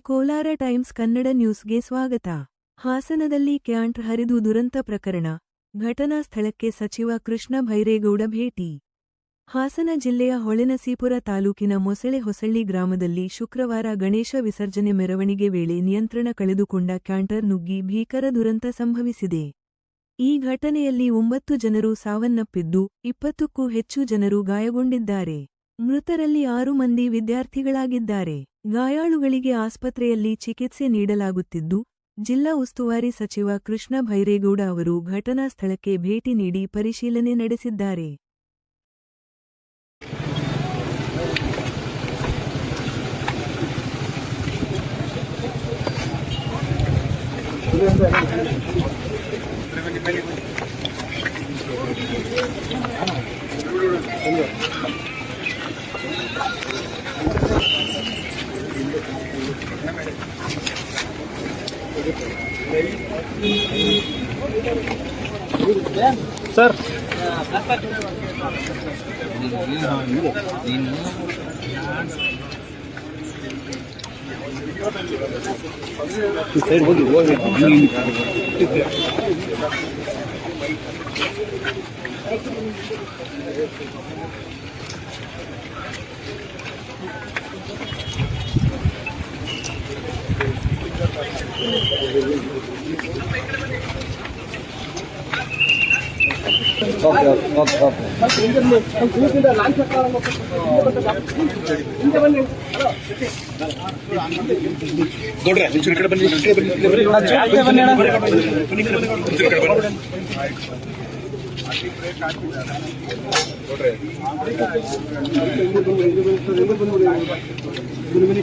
Kolar times Kannada ನ್ಯೂಸ್ಗೆ ಸ್ವಾಗತ. ಹಾಸನದಲ್ಲಿ ಕ್ಯಾಂಟ್ ಹರಿದು ದುರಂತ ಪ್ರಕರಣ. ಘಟನಾ ಸ್ಥಳಕ್ಕೆ ಸಚಿವ ಕೃಷ್ಣ ಭೈರೇಗೌಡ ಭೇಟಿ. ಹಾಸನ ಜಿಲ್ಲೆಯ ಹೊಳೆನಸೀಪುರ ತಾಲೂಕಿನ ಮೊಸಳೆ ಹೊಸಳ್ಳಿ ಗ್ರಾಮದಲ್ಲಿ ಶುಕ್ರವಾರ ಗಣೇಶ ವಿಸರ್ಜನೆ ಮೆರವಣಿಗೆ ವೇಳೆ ನಿಯಂತ್ರಣ ಕಳೆದುಕೊಂಡ ಕ್ಯಾಂಟರ್ ನುಗ್ಗಿ ಭೀಕರ ದುರಂತ ಸಂಭವಿಸಿದೆ. ಈ ಘಟನೆಯಲ್ಲಿ ಒಂಬತ್ತು ಜನರು ಸಾವನ್ನಪ್ಪಿದ್ದು, ಇಪ್ಪತ್ತಕ್ಕೂ ಹೆಚ್ಚು ಜನರು ಗಾಯಗೊಂಡಿದ್ದಾರೆ. ಮೃತರಲ್ಲಿ ಆರು ಮಂದಿ ವಿದ್ಯಾರ್ಥಿಗಳಾಗಿದ್ದಾರೆ. ಗಾಯಾಳುಗಳಿಗೆ ಆಸ್ಪತ್ರೆಯಲ್ಲಿ ಚಿಕಿತ್ಸೆ ನೀಡಲಾಗುತ್ತಿದ್ದು, ಜಿಲ್ಲಾ ಉಸ್ತುವಾರಿ ಸಚಿವ ಕೃಷ್ಣ ಭೈರೇಗೌಡ ಅವರು ಘಟನಾ ಸ್ಥಳಕ್ಕೆ ಭೇಟಿ ನೀಡಿ ಪರಿಶೀಲನೆ ನಡೆಸಿದ್ದಾರೆ. ಸರ್. ಸೈಡ್ ಹೋಗಿ ಹೋಗಿ. ಈ ಕಡೆ ಬನ್ನಿ ಈ ಕಡೆ ಬನ್ನಿ ಈ ಕಡೆ ಬನ್ನಿ ಒಂಚೂರು ಈ ಕಡೆ ಬನ್ನಿ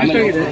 ಆಮೇಲೆ